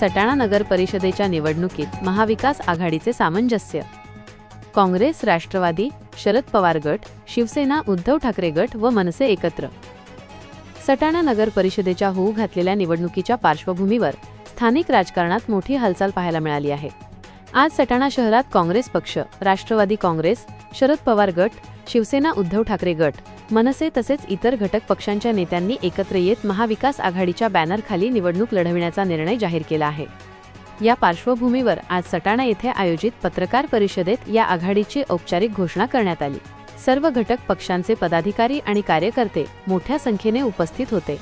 सटाणा नगर परिषदेच्या निवडणुकीत महाविकास आघाडीचे सामंजस्य. काँग्रेस राष्ट्रवादी शरद पवार गट शिवसेना उद्धव ठाकरे गट व मनसे एकत्र. सटाणा नगर परिषदेच्या होऊ घातलेल्या निवडणुकीच्या पार्श्वभूमीवर स्थानिक राजकारणात मोठी हालचाल पाहायला मिळाली आहे. आज सटाणा शहरात काँग्रेस पक्ष राष्ट्रवादी काँग्रेस शरद पवार गट शिवसेना उद्धव ठाकरे गट मनसे तसेच इतर घटक पक्षांच्या नेत्यांनी एकत्र येत महाविकास आघाडीच्या बॅनरखाली निवडणूक लढविण्याचा निर्णय जाहीर केला आहे. या पार्श्वभूमीवर आज सटाणा येथे आयोजित पत्रकार परिषदेत या आघाडीची औपचारिक घोषणा करण्यात आली. सर्व घटक पक्षांचे पदाधिकारी आणि कार्यकर्ते मोठ्या संख्येने उपस्थित होते.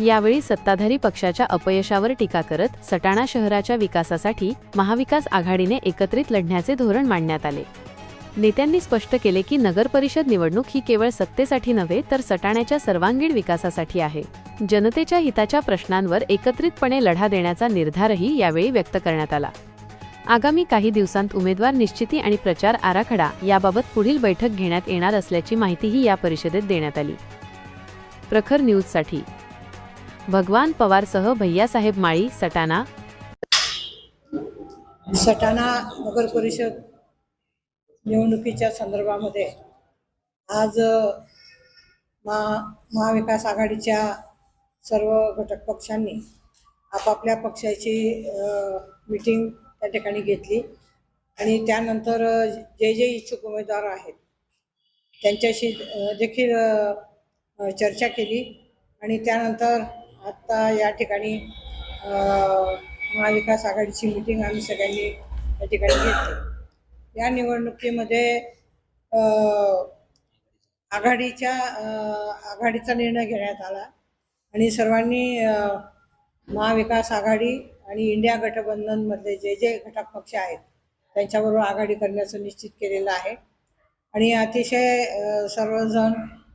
यावेळी सत्ताधारी पक्षाच्या अपयशावर टीका करत सटाणा शहराच्या विकासासाठी महाविकास आघाडीने एकत्रित लढण्याचे धोरण मांडण्यात आले. नेत्यांनी स्पष्ट केले की नगर परिषद निवडणूक ही केवळ सत्तेसाठी नव्हे तर सटाण्याच्या सर्वांगीण विकासासाठी आहे. जनतेच्या हिताच्या प्रश्नांवर एकत्रितपणे लढा देण्याचा निर्धारही यावेळी व्यक्त करण्यात आला. आगामी काही दिवसांत उमेदवार निश्चिती आणि प्रचार आराखडा याबाबत पुढील बैठक घेण्यात येणार असल्याची माहितीही या परिषदेत देण्यात आली. प्रखर न्यूजसाठी भगवान पवारसह भैयासाहेब माळी सटाणा. सटाणा नगर परिषद निवडणुकीच्या संदर्भामध्ये आज मा महा महाविकास आघाडीच्या सर्व घटक पक्षांनी आपापल्या पक्षाची मीटिंग त्या ठिकाणी घेतली. आणि त्यानंतर जे जे इच्छुक उमेदवार आहेत त्यांच्याशी देखील चर्चा केली. आणि त्यानंतर आत्ता या ठिकाणी महाविकास आघाडीची मीटिंग आम्ही सगळ्यांनी त्या ठिकाणी घेतली. या निवडणुकीमध्ये आघाडीच्या आघाडीचा निर्णय घेण्यात आला आणि सर्वांनी महाविकास आघाडी आणि इंडिया गठबंधनमधले जे जे घटक पक्ष आहेत त्यांच्याबरोबर आघाडी करण्याचं निश्चित केलेलं आहे. आणि अतिशय सर्वजण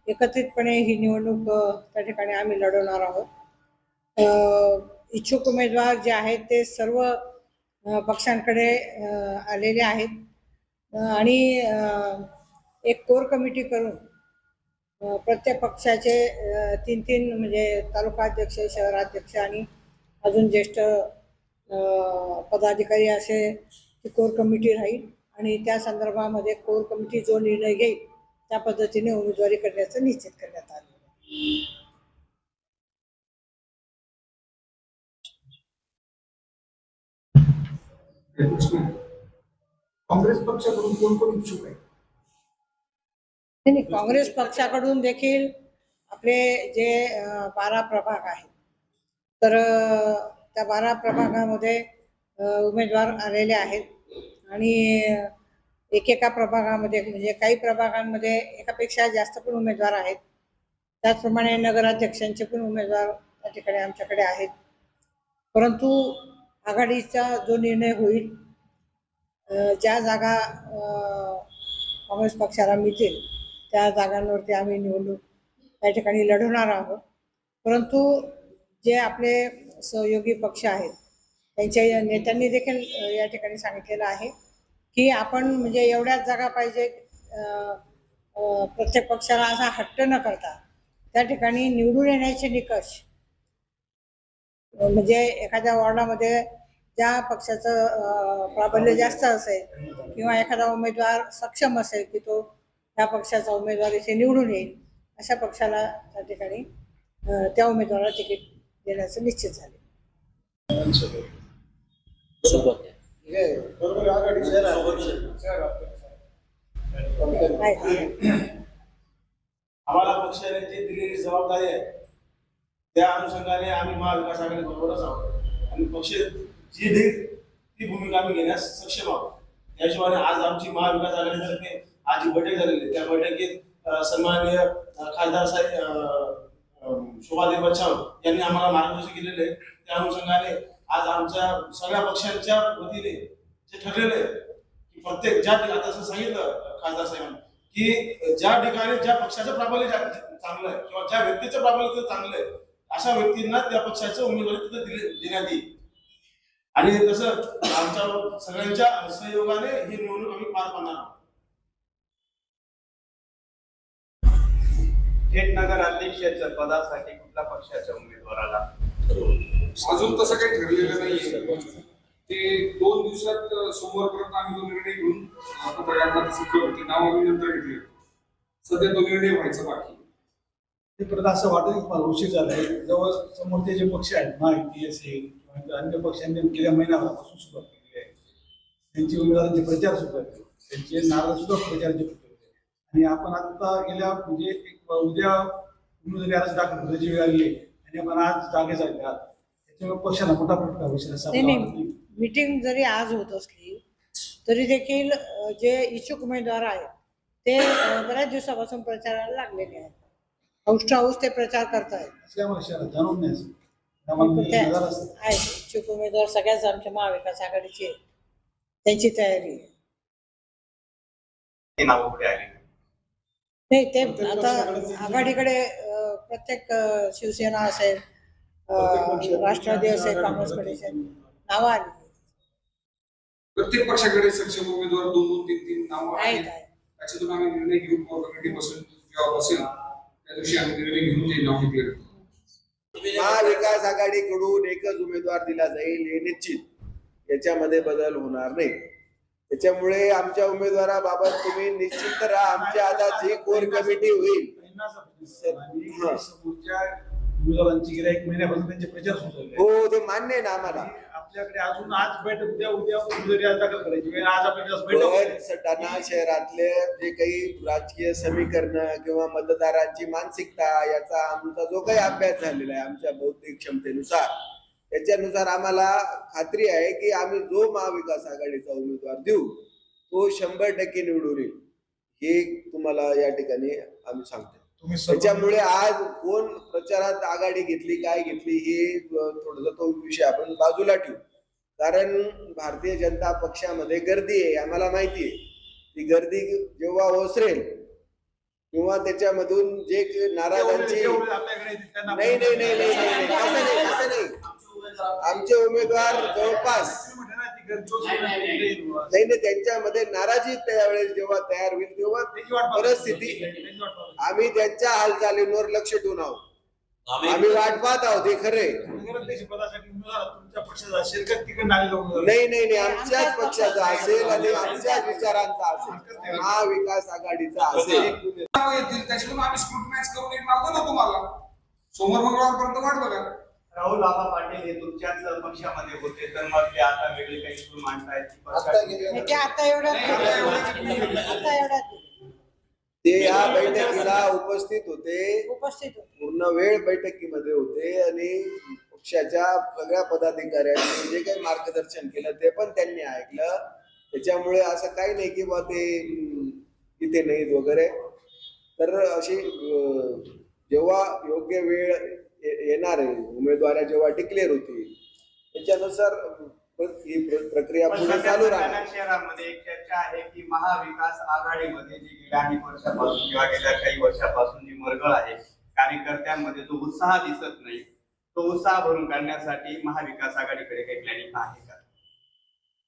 एकत्रितपणे ही निवडणूक त्या ठिकाणी आम्ही लढवणार आहोत. इच्छुक उमेदवार जे आहेत ते सर्व पक्षांकडे आलेले आहेत. आणि एक कोर कमिटी करून प्रत्येक पक्षाचे तीन तीन म्हणजे तालुकाध्यक्ष शहराध्यक्ष आणि अजून ज्येष्ठ पदाधिकारी असे ती कोर कमिटी राहील. आणि त्या संदर्भामध्ये कोर कमिटी जो निर्णय घेईल त्या पद्धतीने उमेदवारी करण्याचं निश्चित करण्यात आलं काँग्रेस पक्षाकडून कोण कोण इच्छुक आहे? नाही काँग्रेस पक्षाकडून देखील आपले जे बारा प्रभाग आहेत तर त्या बारा प्रभागामध्ये उमेदवार आलेले आहेत आणि एकेका प्रभागामध्ये म्हणजे काही प्रभागांमध्ये एकापेक्षा जास्त पण उमेदवार आहेत. त्याचप्रमाणे नगराध्यक्षांचे पण उमेदवार त्या ठिकाणी आमच्याकडे आहेत. परंतु आघाडीचा जो निर्णय होईल ज्या जागा काँग्रेस पक्षाला मिळतील त्या जागांवरती आम्ही निवडणूक त्या ठिकाणी लढवणार आहोत. परंतु जे आपले सहयोगी पक्ष आहेत त्यांच्या नेत्यांनी देखील या ठिकाणी सांगितलेलं आहे की आपण म्हणजे एवढ्याच जागा पाहिजे प्रत्येक पक्षाला असा हट्ट न करता त्या ठिकाणी निवडून येण्याचे निकष म्हणजे एखाद्या वॉर्डामध्ये ज्या पक्षाचं प्राबल्य जास्त असेल किंवा एखादा उमेदवार सक्षम असेल की तो त्या पक्षाचा उमेदवार इथे निवडून येईल अशा पक्षाला त्या ठिकाणी त्या उमेदवाराला तिकीट देण्याचं निश्चित झाले. आम्हाला पक्षाने जी दिलेली जबाबदारी आहे त्या अनुषंगाने आम्ही महाविकास आघाडी बरोबरच आहोत. आणि पक्ष जी देईल ती भूमिका आम्ही घेण्यास सक्षम आहोत. त्याशिवाय हिशोबाने आज आमची महाविकास आघाडीतर्फे आज जी बैठक झालेली त्या बैठकीत अ, सन्माननीय खासदार साहेब शोभादेव बच्चाव यांनी आम्हाला मार्गदर्शन केलेले आहे. त्या अनुषंगाने आज आमच्या सगळ्या पक्षांच्या वतीने जे ठरलेलं आहे की प्रत्येक ज्या ठिकाणी आता असं सांगितलं खासदार साहेबांनी की ज्या ठिकाणी ज्या पक्षाचं प्राबल्य चांगलं आहे किंवा ज्या व्यक्तीचं प्राबल्य चांगलं आहे अशा व्यक्तींना त्या पक्षाचं उमेदवारी तिथं दिले देण्यात येईल. आणि तसं आमच्या सगळ्यांच्या सहयोगाने ही निवडणूक आम्ही पार पाडणार आहोत. थेट नगर अध्यक्षाच्या पदासाठी कुठल्या पक्षाच्या उमेदवाराला? अजून तसं काही ठरलेलं नाहीये. ते दोन दिवसात सोमवारपर्यंत आम्ही तो निर्णय घेऊन पत्रकारांना तसं कळू ते नाव आम्ही नंतर घेतले. सध्या तो निर्णय व्हायचा बाकी परत असं वाटत की उशीर झालाय जवळ समोरचे जे पक्ष आहेत महायुती असेल किंवा अन्य पक्षांनी गेल्या महिन्याभरापासून सुरुवात केली आहे. त्यांची उमेदवारांचे प्रचार सुरू आहेत. त्यांचे नारळ सुद्धा सुरू आहेत. आणि आपण आता गेल्या म्हणजे एक उद्या उमेदवारी अर्ज दाखल करायची वेळ आली आणि आपण आज जागे झाले आहात. त्याच्यामुळे पक्षाला मोठा फटका होईल असं. मीटिंग जरी आज होत असली तरी देखील जे इच्छुक उमेदवार आहेत ते बऱ्याच दिवसापासून प्रचाराला लागलेले आहेत. हौस ते प्रचार करतायत. इच्छुक उमेदवार सगळ्याच आमच्या महाविकास आघाडीचे. त्यांची तयारी आहे. ते नाव पुढे आले नाही ते आता आघाडीकडे प्रत्येक शिवसेना असेल राष्ट्रवादी असेल काँग्रेसकडे असेल नावं आली प्रत्येक पक्षाकडे सक्षम उमेदवार दोन दोन तीन तीन नावं आहेत त्याच्यातून आम्ही निर्णय घेऊन कोर कमिटी बसून जेव्हा बसेल दिवशी आम्ही निर्णय घेऊन ते नाव डिक्लेअर करू महाविकास आघाडीकडून एकच उमेदवार दिला जाईल हे निश्चित. याच्यामध्ये बदल होणार नाही. त्याच्यामुळे आमच्या उमेदवाराबाबत तुम्ही निश्चित राहा. आमच्या आता जी कोर कमिटी होईल. हो ते मान्य आहे ना आम्हाला. आपल्याकडे अजून आज बैठक उद्या उद्या उमेदवारी आज दाखल करायची. वेळ आज आपल्याकडे आज बैठक होते. पण सटाणा शहरातले जे काही राजकीय समीकरण किंवा मतदारांची मानसिकता याचा आमचा जो काही अभ्यास झालेला आहे आमच्या बौद्धिक क्षमतेनुसार त्याच्यानुसार आम्हाला खात्री आहे की आम्ही जो महाविकास आघाडीचा उमेदवार देऊ तो शंभर टक्के निवडून येईल. हे तुम्हाला या ठिकाणी आम्ही सांगतो. त्याच्यामुळे आज कोण प्रचारात आघाडी घेतली काय घेतली हे थोडस तो विषय आपण बाजूला ठेवू. कारण भारतीय जनता पक्षामध्ये गर्दी आहे आम्हाला माहिती आहे. ती गर्दी जेव्हा ओसरेल किंवा त्याच्यामधून जे नाराजांची नाही नाही नाही नाही आमचे उमेदवार जवळपास नाही. नाही नाही. त्यांच्यामध्ये नाराजी त्यावेळेस जेव्हा तयार होईल तेव्हा. परिस्थिती. आम्ही त्यांच्या हालचालींवर लक्ष ठेवून आहोत. आम्ही वाट पाहत आहोत हे खरे. नाही नाही नाही. आमच्याच पक्षाचा असेल आणि आमच्याच विचारांचा असेल. महाविकास आघाडीचा असेल. त्याच्यातून आम्ही स्क्रुटनाइज करून एक देतो तुम्हाला. सोमवार मंगळवारपर्यंत वाट बघा. राहुल बाबा पाटील हे तुमच्याच पक्षामध्ये होते तर मग ते आता वेगळे काही सुरू मांडतायत की पक्षात- ते आता एवढ्यात आता एवढ्यात- ते या बैठकीला उपस्थित होते. उपस्थित होते. पूर्ण वेळ बैठकीमध्ये होते आणि पक्षाच्या सगळ्या पदाधिकाऱ्यांनी जे काही मार्गदर्शन केलं ते पण त्यांनी ऐकलं. त्याच्यामुळे असं काही नाही की बा ते अं, इथे नाहीत वगैरे. तर अशी अं, जेव्हा योग्य वेळ येणार आहे. उमेदवाऱ्या जेव्हा डिक्लेअर होतील त्याच्यानुसार ही प्र- प्रक्रिया पुढे चालू राहणार. शहरामध्ये एक चर्चा आहे की महाविकास आघाडीमध्ये जी गेल्या अनेक वर्षापासून किंवा गेल्या काही वर्षापासून जी मरगळ आहे कार्यकर्त्यांमध्ये जो उत्साह दिसत नाही. तो उत्साह भरून काढण्यासाठी महाविकास आघाडीकडे काही प्लॅनिंग आहे का?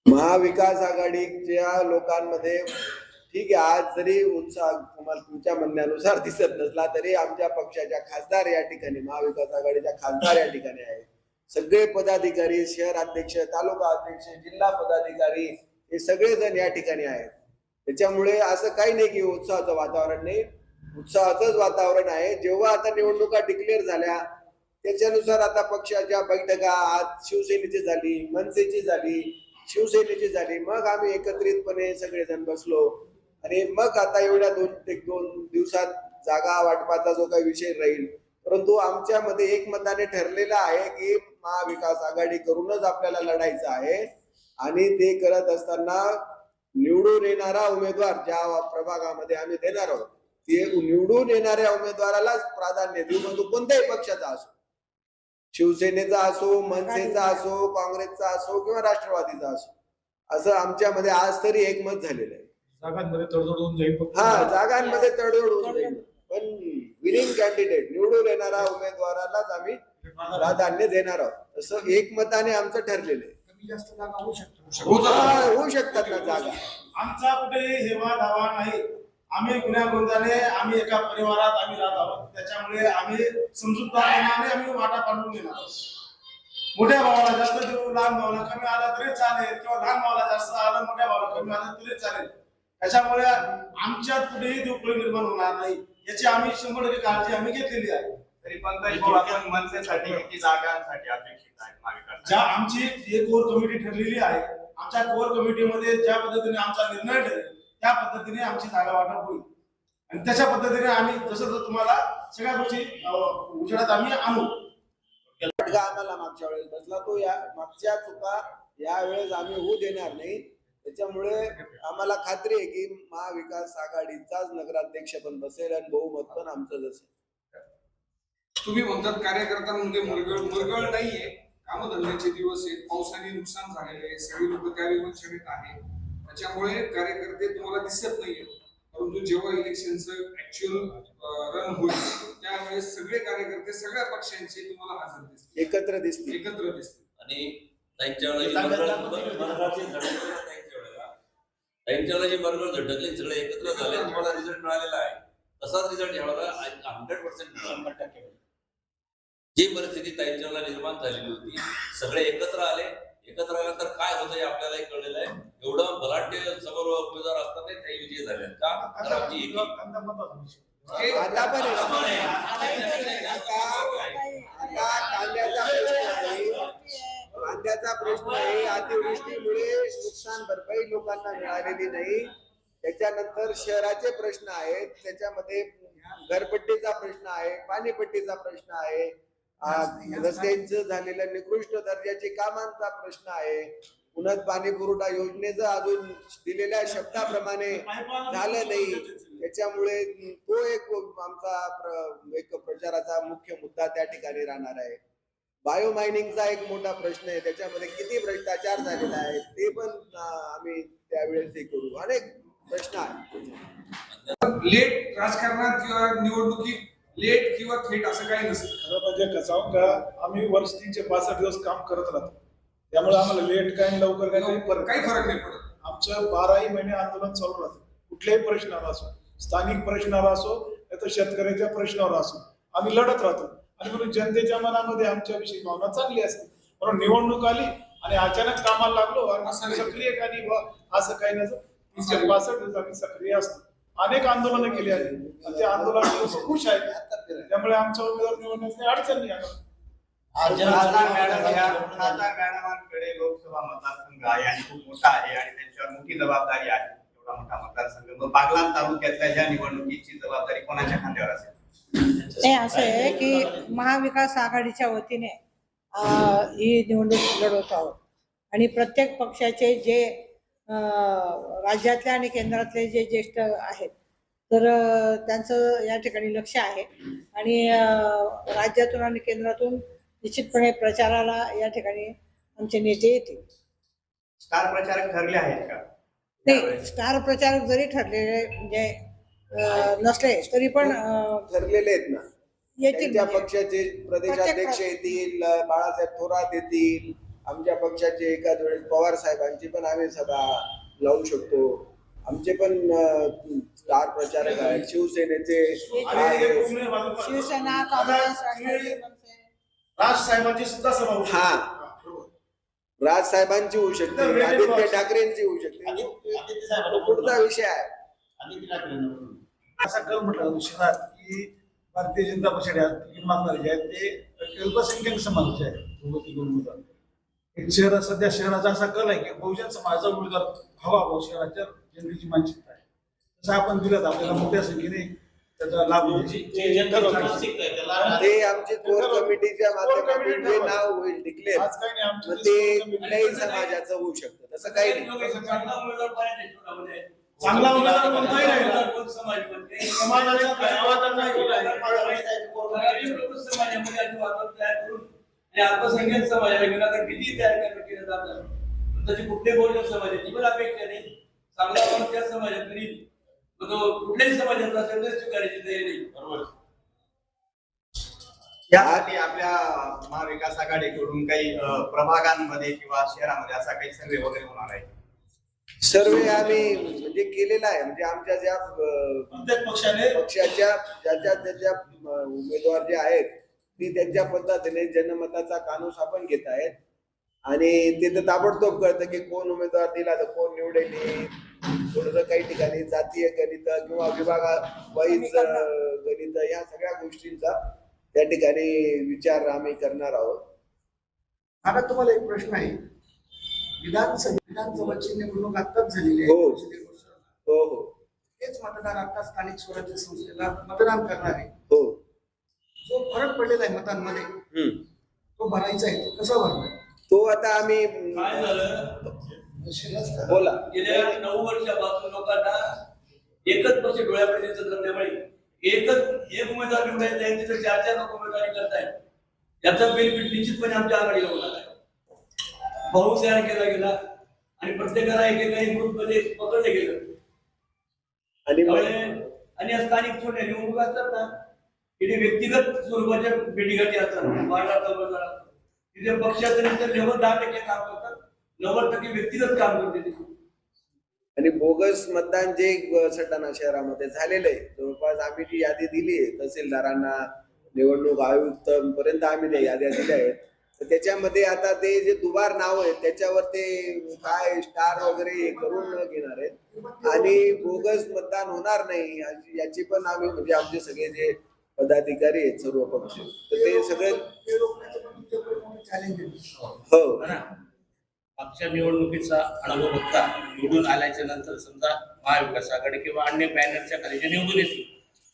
महाविकास आघाडीच्या लोकांमध्ये ठीक आहे आज जरी उत्साह तुम्हाला तुमच्या म्हणण्यानुसार दिसत नसला तरी आमच्या पक्षाच्या खासदार या ठिकाणी महाविकास आघाडीच्या खासदार या ठिकाणी आहेत. सगळे पदाधिकारी शहर अध्यक्ष तालुका अध्यक्ष जिल्हा पदाधिकारी हे सगळेजण या ठिकाणी आहेत. त्याच्यामुळे असं काही नाही की उत्साहाचं वातावरण नाही. उत्साहाचंच वातावरण आहे. जेव्हा आता निवडणुका डिक्लेअर झाल्या त्याच्यानुसार आता पक्षाच्या बैठका आज शिवसेनेची झाली मनसेची झाली शिवसेनेची झाली. मग आम्ही एकत्रितपणे सगळेजण बसलो. आणि मग आता एवढ्या दोन एक दोन दिवसात जागा वाटपाचा जो काही विषय राहील परंतु आमच्यामध्ये एकमताने ठरलेलं आहे की महाविकास आघाडी करूनच आपल्याला लढायचं आहे. आणि ते करत असताना निवडून येणारा उमेदवार ज्या प्रभागामध्ये आम्ही देणार आहोत ते निवडून येणाऱ्या उमेदवारालाच प्राधान्य देऊ मग तो कोणत्याही पक्षाचा असो शिवसेनेचा असो मनसेचा असो काँग्रेसचा असो किंवा राष्ट्रवादीचा असो असं आमच्यामध्ये आज तरी एकमत झालेलं आहे. जागांमध्ये तडजोड होऊन जाईल फक्त. हा जागांमध्ये तडजोड होऊन जाईल. पण विनिंग कॅन्डिडेट निवडून येणारा उमेदवारालाच आम्ही प्राधान्य देणार आहोत. असं एकमताने आमचं ठरलेलं आहे. कमी जास्त जागा होऊ शकतो होत आहे. हा, होऊ शकतात ना जागा. आमचा कुठेही हेवा दावा नाही. आम्ही गुन्ह्यागोंदाने आम्ही एका परिवारात आम्ही राहत आहोत. त्याच्यामुळे आम्ही समजूतदारपणाने आम्ही वाटा पाडून घेणार आहोत. मोठ्या भावाला जास्त देऊ लहान भावाला कमी आला तरी चालेल. किंवा लहान भावाला जास्त आलं मोठ्या भावाला कमी आलं तरी चालेल. त्याच्यामुळे आमच्यात कुठेही दुखळी निर्माण होणार नाही. याची आम्ही शंभर टक्के काळजी आम्ही घेतलेली आहे. तरी मनसेसाठी किती जागांसाठी अपेक्षित महाविकास ज्या आमची जे कोर कमिटी ठरलेली आहे आमच्या कोर कमिटीमध्ये ज्या पद्धतीने आमचा निर्णय ठरेल त्या पद्धतीने आमची जागा वाटप होईल. आणि त्याच्या पद्धतीने आम्ही जसं जसं तुम्हाला सगळ्या गोष्टी उजेडात आम्ही आणू. फटका आम्हाला मागच्या वेळेस बसला तो या मागच्या चुका या वेळेस आम्ही होऊ देणार नाही. त्याच्यामुळे आम्हाला खात्री आहे की महाविकास आघाडीचाच नगराध्यक्ष पण बसेल आणि बहुमत पण आमचं असेल. तुम्ही म्हणतात कार्यकर्त्यांमध्ये मरगळ मरगळ नाहीये. कामधंद्याचे दिवस आहेत पावसाने नुकसान झालेले आहे सगळी लोक त्या विवंचनेत आहे त्याच्यामुळे कार्यकर्ते तुम्हाला दिसत नाहीये परंतु जेव्हा इलेक्शनचं ऍक्च्युअल रन होईल त्यावेळेस सगळे कार्यकर्ते सगळ्या पक्षांचे तुम्हाला हजर दिसतील. एकत्र दिसतील. एकत्र दिसतील. आणि त्यांच्या वेळेला जी मरगळ- मरगळाची झटकली ना त्यांच्या वेळेला वेळेला जी मरगळ झटकली सगळे एकत्र झाले तुम्हाला रिझल्ट मिळालेला आहे तसाच रिझल्ट यावेळेला हंड्रेड पर्सेंट जी परिस्थिती त्यांच्या वेळेला निर्माण झालेली होती सगळे एकत्र आले एकत्र आल्यानंतर काय होतं हे आपल्यालाही कळलेलं आहे एवढं बलाढ्य समोर उमेदवार असतात ते विजयी झाले. का तर आमची एकी. हे- आता पण कांद्याचा कांद्याचा प्रश्न आहे. अतिवृष्टीमुळे नुकसान भरपाई लोकांना मिळालेली नाही. त्याच्यानंतर शहराचे प्रश्न आहेत. त्याच्यामध्ये घरपट्टीचा प्रश्न आहे पाणीपट्टीचा प्रश्न आहे. रस्त्यांचं झालेलं निकृष्ट दर्जाची कामांचा प्रश्न आहे. पुन्हा पाणी पुरवठा योजनेचं अजून दिलेल्या शब्दाप्रमाणे झालं नाही. त्याच्यामुळे तो एक आमचा एक प्रचाराचा मुख्य मुद्दा त्या ठिकाणी राहणार आहे. बायो मायनिंगचा एक मोठा प्रश्न आहे. त्याच्यामध्ये किती भ्रष्टाचार झालेला आहे ते पण आम्ही त्यावेळेस हे करू. अनेक प्रश्न आहेत. लेट राजकारणात किंवा निवडणुकीत लेट किंवा थेट असं काही नसतं. खरं म्हणजे कसं आहे का आम्ही वर्ष तीनशे पासष्ट दिवस काम करत राहतो. त्यामुळे आम्हाला लेट काय लवकर काय काही फरक काही फरक नाही पडत. आमचं बाराही महिने आंदोलन चालू राहतं. कुठल्याही प्रश्नावर असो स्थानिक प्रश्नावर असो नाही तर शेतकऱ्याच्या प्रश्नावर असो आम्ही लढत राहतो. आणि म्हणून जनतेच्या मनामध्ये आमच्याविषयी भावना चांगली असते. म्हणून निवडणूक आली आणि अचानक कामाला लागलो आणि असं नाही. सक्रिय काही असं काही नसतं तीनशे पासष्ट दिवस आम्ही सक्रिय असतो. अनेक आंदोलनं केली आहेत. आणि ते आंदोलन खुश आहेत. त्यामुळे आमचा उमेदवार निवडण्यास काही अडचण नाही या मॅडमांकडे लोकसभा मतदारसंघ आहे आणि खूप मोठा आहे आणि त्यांच्यावर मोठी जबाबदारी आहे. एवढा मोठा मतदारसंघ. मग बागलाण तालुक्यातल्या ज्या निवडणुकीची जबाबदारी कोणाच्या खांद्यावर असेल? नाही असं आहे की महाविकास आघाडीच्या वतीने ही निवडणूक लढवत आहोत. आणि प्रत्येक पक्षाचे जे राज्यातले आणि केंद्रातले जे ज्येष्ठ आहेत तर त्यांचं या ठिकाणी लक्ष आहे. आणि राज्यातून आणि केंद्रातून निश्चितपणे प्रचाराला या ठिकाणी आमचे नेते येतील. स्टार प्रचारक ठरले आहेत का? नाही स्टार प्रचारक जरी ठरलेले म्हणजे नसले तरी पण ठरलेले आहेत ना. येतील त्यांच्या म्हणजे. पक्षाचे प्रदेशाध्यक्ष येतील बाळासाहेब थोरात येतील आमच्या पक्षाचे एखाद वेळेस पवार साहेबांची पण आम्ही सभा लावू शकतो. आमचे पण स्टार प्रचारक आहेत. शिवसेनेचे शिवसेना राज साहेबांची सुद्धा सभा. हा. राज साहेबांची होऊ शकते आदित्य. ठाकरेंची होऊ शकते. पुढचा विषय आहे. असा कल म्हटलं शहरात की भारतीय जनता पक्षाचे आहेत, मागणारे जे आहेत ते अल्पसंख्याक समाजाचे आहेत. उमेदवार एक शहर सध्या शहराचा असा कल आहे की बहुजन समाजाचा उमेदवार हवा भाऊ शहराच्या जनतेची मानसिकता आहे. तसं आपण दिलं तर आपल्याला मोठ्या संख्येने त्याचा लाभ होईल. ते आमची कोर कमिटीच्या माध्यमातून जे नाव होईल डिक्लेअर आज काही नाही आमच्या ते कुठल्याही समाजाचं होऊ शकतं. तसं काही नाही. चांगला उमेदवार कोणताही नाही समाजाच्या. अल्पसंख्याक समाजाला किती तयार करण्यात केलं जातं त्याची कुठली बहुजन समाजाची पण अपेक्षा नाही. चांगला माणूस त्या समाजात मग तो कुठल्याही समाजात असेल तर स्वीकारायची तयारी नाही. बरोबर. यासाठी आपल्या महाविकास आघाडीकडून काही प्रभागांमध्ये किंवा शहरामध्ये असा काही सर्वे वगैरे होणार आहे. सर्वे आम्ही म्हणजे केलेला आहे. म्हणजे आमच्या ज्या प्रत्येक पक्षाने पक्षाच्या ज्याच्या त्याच्या उमेदवार जे आहेत ती त्यांच्या पद्धतीने जनमताचा कानूस आपण घेत आहेत. आणि ते तर ताबडतोब कळतं की कोण उमेदवार दिला तर कोण निवडेल थोडस काही ठिकाणी जातीय गणित किंवा विभागा वाईज गणित या सगळ्या गोष्टींचा त्या ठिकाणी विचार आम्ही करणार आहोत. आता तुम्हाला एक प्रश्न आहे. विधानसभा विधानसभाची निवडणूक आत्ताच झालेली आहे. हो. झालं. हो हो. तेच मतदार आता स्थानिक स्वराज्य संस्थेला मतदान करणार आहे. हो. जो फरक पडलेला आहे मतांमध्ये हम्म. तो भरायचा आहे. तो कसा भरणार? तो आता आम्ही काय झालं? बोला. गेल्या नऊ वर्षापासून लोकांना एकच पक्ष डोळ्याकडे दिसत त्यामुळे एकच एक उमेदवार निवडायचा त्यांची तर चार चार लोक उमेदवारी करतायत. याचा बेनिफिट निश्चितपणे आमच्या आघाडीला होणार आहे. भाऊ तयार केला गेला. आणि प्रत्येकाला एकेकाही ग्रुपमध्ये पकडलं गेलं. आणि त्यामुळे आणि या स्थानिक छोट्या निवडणुका असतात ना तिथे व्यक्तिगत स्वरूपाच्या भेटीगाठी असतात असतो. तिथे पक्षाचं नंतर नव्वद दहा टक्के काम करतात नव्वद टक्के व्यक्तिगत काम करते तिथे आणि बोगस मतदान जे सटाणा शहरामध्ये झालेलं आहे जवळपास आम्ही जी यादी दिली आहे तहसीलदारांना निवडणूक आयुक्त पर्यंत आम्ही त्या याद्या दिल्या आहेत. त्याच्यामध्ये आता ते जे दुबार नाव आहे त्याच्यावर ते काय स्टार वगैरे हे करून घेणार आहेत. आणि बोगस मतदान होणार नाही याची- पण आम्ही म्हणजे आमचे सगळे जे पदाधिकारी आहेत सर्व पक्ष. तर ते सगळे हो. मागच्या निवडणुकीचा अनुभव बघता निवडून आल्याच्यानंतर समजा महाविकास आघाडी किंवा अन्य बॅनरच्या खाली जे निवडून येतील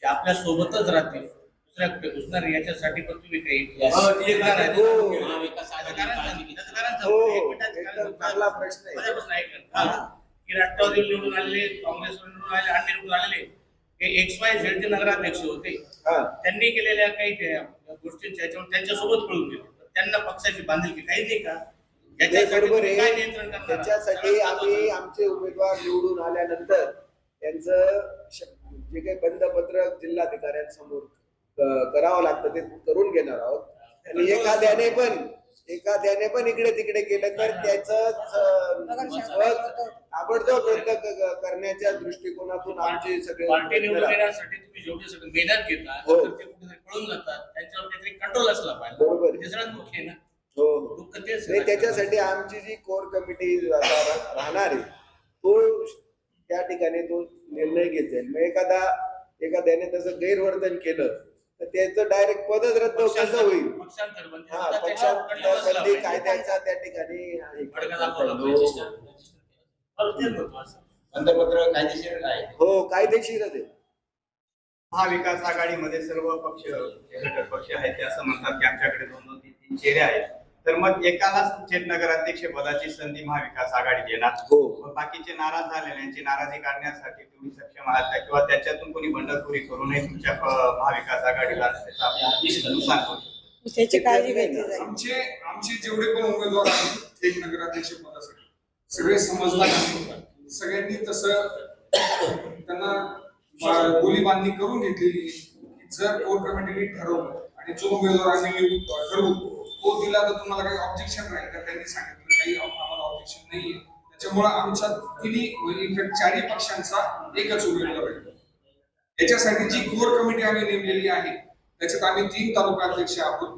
ते आपल्या सोबतच राहतील. दुसऱ्या नाही याच्यासाठी पण तुम्ही काही हो, ते एक करणार आहे. हो. हो. हा. की राष्ट्रवादी निवडून आलेले काँग्रेसवर निवडून आले अन्य निवडून आलेले हे एक्स वाय झेडचे नगराध्यक्ष होते हा त्यांनी केलेल्या काही गोष्टींच्या याच्यावर त्यांच्यासोबत पळून गेले त्यांना पक्षाची बांधिलकी काही नाही का? त्याच्यासाठी आम्ही. आमचे उमेदवार निवडून आल्यानंतर त्यांचं जे काही बंधपत्र जिल्हाधिकाऱ्यांसमोर क- करावं लागतं ते करून घेणार आहोत. आणि एखाद्याने पण एखाद्याने पण इकडे तिकडे केलं तर त्याच ताबडतोब रद्द करण्याच्या दृष्टिकोनातून आमचे सगळे पार्टी निवडून उमेदवार- येण्यासाठी तुम्ही जेवढे सगळे मेहनत घेता हो. तर ते कुठेतरी पळून जातात. त्यांच्यावर काहीतरी कंट्रोल असला पाहिजे. बरोबर. ते सगळ्यात मुख्य आहे ना. हो. हो दुःख तेच आहे. नाही त्याच्यासाठी आमची जी कोर कमिटी आता रा- राहणार आहे तो त्या ठिकाणी तो निर्णय घेत जाईल मग एखादा एखाद्याने तसं गैरवर्तन केलं तर त्याचं डायरेक्ट पदच रद्द कसं होईल पक्षांतर बंदी हा. कायद्याचा त्या ठिकाणी हे दाखवला हो. हो. महत्त्वाचं. बंधपत्र कायदेशीर आहे हो कायदेशीरच आहे महाविकास आघाडीमध्ये सर्व पक्ष जे घटक पक्ष आहेत ते असं म्हणतात की आमच्याकडे दोन दोन तीन तीन चेहरे आहेत तर मग एकालाच थेट नगराध्यक्ष पदाची संधी महाविकास आघाडी देणार. हो. बाकीचे नाराज झालेल्यांची नाराजी काढण्यासाठी तुम्ही सक्षम आहात का? किंवा त्याच्यातून कोणी बंडखोरी करू नये तुमच्या महाविकास आघाडीला? त्याचा नुकसान काळजी घेतली आमचे आमचे जेवढे पण उमेदवार आहेत एक नगराध्यक्ष पदासाठी सगळे समजदार सगळ्यांनी तसं त्यांना बोली बांधणी करून घेतलेली जर कोर कमिटीने ठरवलं आणि जो उमेदवार आम्ही ठरवू तो दिला तर तुम्हाला काही ऑब्जेक्शन राहील का? त्यांनी सांगितलं काही आम्हाला ऑब्जेक्शन नाहीये. त्याच्यामुळे आमच्या तिन्ही इनफॅक्ट चारही पक्षांचा एकच उमेदवार आहे. याच्यासाठी जी कोर कमिटी आम्ही नेमलेली आहे त्याच्यात आम्ही तीन तालुका अध्यक्ष आहोत.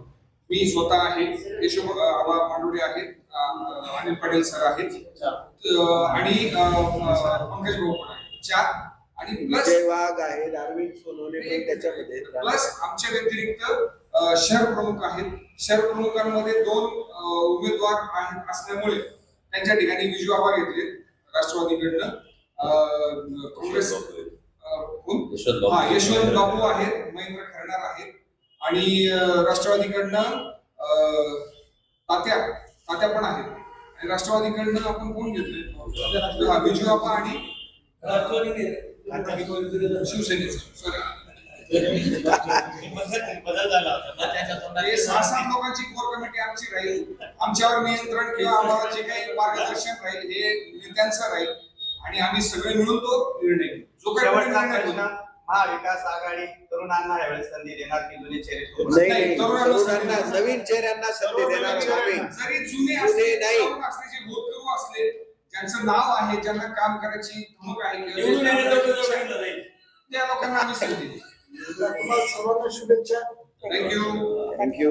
मी स्वतः आहे यशोब आबा मांडोडे आहेत अनिल पटेल सर आहेत आणि पंकज भाऊ पण आहेत. चार. आणि प्लस वाघ आहेत अरविंद सोनवणे त्याच्यामध्ये प्लस आमच्या व्यतिरिक्त शहर प्रमुख आहेत. शहर प्रमुखांमध्ये दोन उमेदवार आहेत असल्यामुळे त्यांच्या ठिकाणी विजू आबा घेतले राष्ट्रवादीकडनं. काँग्रेस बापू. हा यशवंत बापू आहेत महेंद्र खरणार आहेत. आणि राष्ट्रवादीकडनं तात्या तात्या पण आहेत. आणि राष्ट्रवादीकडनं आपण कोण घेतले विजू आबा आणि शिवसेनेचे. सॉरी बदल झाला होता ना त्याच्या तोंडात हे सहा सात लोकांची कोर कमिटी आमची राहील. आमच्यावर नियंत्रण किंवा आम्हाला जे काही मार्गदर्शन राहील हे नेत्यांचं राहील. आणि आम्ही सगळे मिळून तो निर्णय घेऊ. जो काही. महाविकास आघाडी तरुणांना यावेळेस संधी देणार की जुने चेहरे तरुणांना नवीन चेहऱ्यांना संधी देणार जरी जुने असले नाही. असले जे भूतपूर्व असले ज्यांचं नाव आहे ज्यांना काम करायची धमक आहे त्या लोकांना आम्ही संधी देऊ. तुम्हाला सर्वांना शुभेच्छा थँक्यू थँक्यू